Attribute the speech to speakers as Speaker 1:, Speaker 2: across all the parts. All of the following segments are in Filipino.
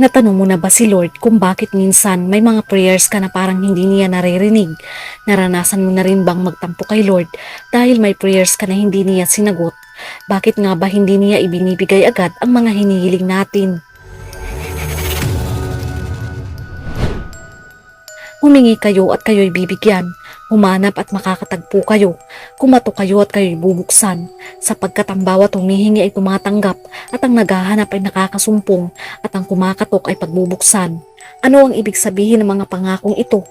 Speaker 1: Natanong mo na ba si Lord kung bakit minsan may mga prayers ka na parang hindi niya naririnig? Naranasan mo na rin bang magtampo kay Lord dahil may prayers ka na hindi niya sinagot? Bakit nga ba hindi niya ibinibigay agad ang mga hinihiling natin? Humingi kayo at kayo'y bibigyan. Humanap at makakatagpo kayo. Kumato kayo at kayo'y bubuksan. Sapagkat ang bawat humihingi ay tumatanggap at ang naghahanap ay nakakasumpong at ang kumakatok ay pagbubuksan. Ano ang ibig sabihin ng mga pangakong ito?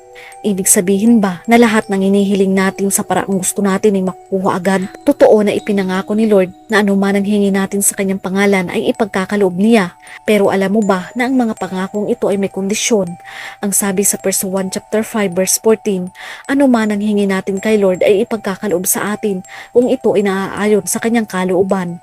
Speaker 1: Ibig sabihin ba na lahat ng inihiling natin sa paraang gusto natin ay makukuha agad? Totoo na ipinangako ni Lord na anuman ang hingi natin sa kanyang pangalan ay ipagkakaloob niya. Pero alam mo ba na ang mga pangakong ito ay may kondisyon? Ang sabi sa 1 chapter 5 verse 14, anuman ang hingi natin kay Lord ay ipagkakaloob sa atin kung ito ay naaayon sa kanyang kalooban.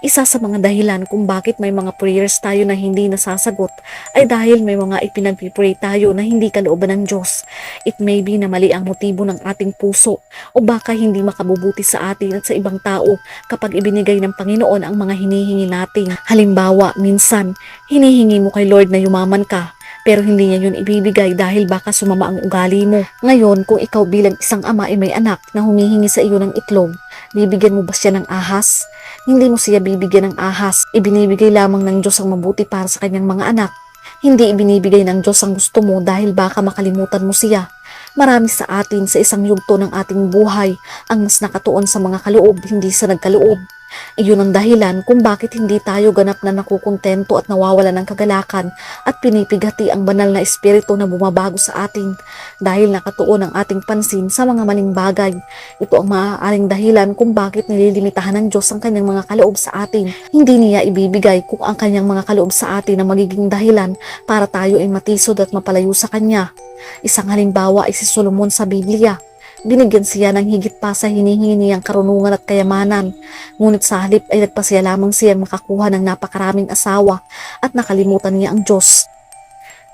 Speaker 1: Isa sa mga dahilan kung bakit may mga prayers tayo na hindi nasasagot ay dahil may mga ipinagpipray tayo na hindi kalooban ng Diyos. It may be na mali ang motibo ng ating puso o baka hindi makabubuti sa atin at sa ibang tao kapag ibinigay ng Panginoon ang mga hinihingi natin. Halimbawa, minsan, hinihingi mo kay Lord na yumaman ka pero hindi niya yun ibibigay dahil baka sumama ang ugali mo. Ngayon, kung ikaw bilang isang ama ay may anak na humihingi sa iyo ng itlog, bibigyan mo ba siya ng ahas? Hindi mo siya bibigyan ng ahas. Ibinibigay lamang ng Diyos ang mabuti para sa kanyang mga anak. Hindi ibinibigay ng Diyos ang gusto mo dahil baka makalimutan mo siya. Marami sa atin sa isang yugto ng ating buhay ang mas nakatuon sa mga kaloob, hindi sa nagkaloob. Iyon ang dahilan kung bakit hindi tayo ganap na nakukontento at nawawala ng kagalakan at pinipigati ang banal na espiritu na bumabago sa atin dahil nakatuon ang ating pansin sa mga maling bagay. Ito ang maaaring dahilan kung bakit nililimitahan ng Diyos ang kanyang mga kaloob sa atin. Hindi niya ibibigay kung ang kanyang mga kaloob sa atin na magiging dahilan para tayo ay matisod at mapalayo sa kanya. Isang halimbawa ay si Solomon sa Biblia. Binigyan siya ng higit pa sa hinihingi niyang karunungan at kayamanan. Ngunit sa halip ay nagpasya lamang siyang makakuha ng napakaraming asawa at nakalimutan niya ang Diyos.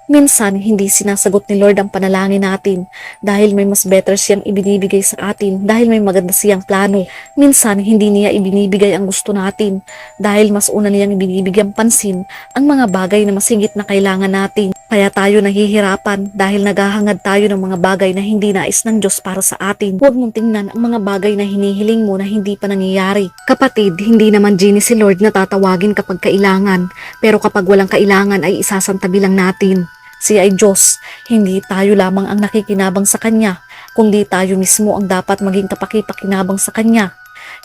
Speaker 1: Minsan, hindi sinasagot ni Lord ang panalangin natin dahil may mas better siyang ibinibigay sa atin dahil may maganda siyang plano. Minsan, hindi niya ibinibigay ang gusto natin dahil mas una niyang ibinibigyan pansin ang mga bagay na masigit na kailangan natin. Kaya tayo nahihirapan dahil naghahangad tayo ng mga bagay na hindi nais ng Diyos para sa atin. Huwag mong tingnan ang mga bagay na hinihiling mo na hindi pa nangyayari. Kapatid, hindi naman genie si Lord na tatawagin kapag kailangan. Pero kapag walang kailangan ay isasantabi lang natin. Siya ay Diyos, hindi tayo lamang ang nakikinabang sa Kanya, kundi tayo mismo ang dapat maging kapakipakinabang sa Kanya.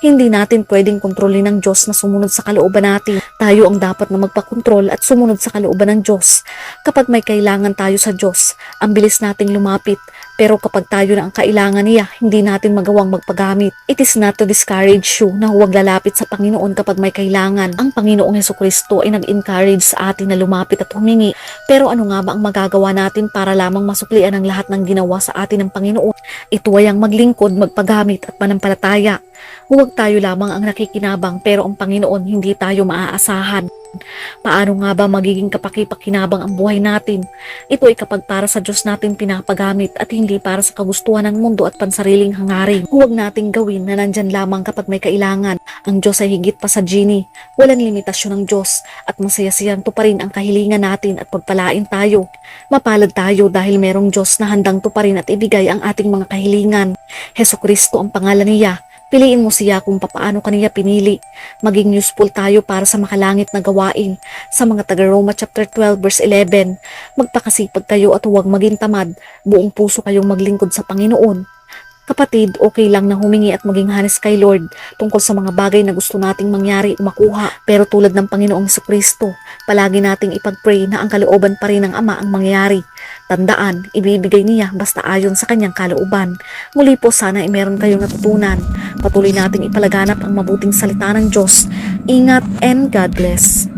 Speaker 1: Hindi natin pwedeng kontrolin ng Diyos na sumunod sa kalooban natin. Tayo ang dapat na magpakontrol at sumunod sa kalooban ng Diyos. Kapag may kailangan tayo sa Diyos, ang bilis nating lumapit. Pero kapag tayo na ang kailangan niya, hindi natin magawang magpagamit. It is not to discourage you na huwag lalapit sa Panginoon kapag may kailangan. Ang Panginoong Heso Kristo ay nag-encourage sa atin na lumapit at humingi. Pero ano nga ba ang magagawa natin para lamang masuklian ang lahat ng ginawa sa atin ng Panginoon? Ito ay ang maglingkod, magpagamit at manampalataya. Huwag tayo lamang ang nakikinabang pero ang Panginoon hindi tayo maaasahan. Paano nga ba magiging kapakipakinabang ang buhay natin? Ito ay kapag para sa Diyos natin pinapagamit at hindi para sa kagustuhan ng mundo at pansariling hangarin. Huwag nating gawin na nandyan lamang kapag may kailangan. Ang Diyos ay higit pa sa genie. Walang limitasyon ng Diyos at masaya siyang tuparin ang kahilingan natin at pagpalain tayo. Mapalad tayo dahil merong Diyos na handang tuparin at ibigay ang ating mga kahilingan. Heso Kristo ang pangalan niya. Piliin mo siya kung papaano kaniya pinili. Maging useful tayo para sa makalangit na gawain. Sa mga taga Roma chapter 12 verse 11, magpakasipag kayo at huwag maging tamad. Buong puso kayong maglingkod sa Panginoon. Kapatid, okay lang na humingi at maging hanes kay Lord tungkol sa mga bagay na gusto nating mangyari o makuha. Pero tulad ng Panginoong Kristo, palagi nating ipag-pray na ang kalooban pa rin ng Ama ang mangyari. Tandaan, ibibigay niya basta ayon sa kanyang kalooban. Muli po sana ay meron kayong natutunan. Patuloy nating ipalaganap ang mabuting salita ng Diyos. Ingat and God bless.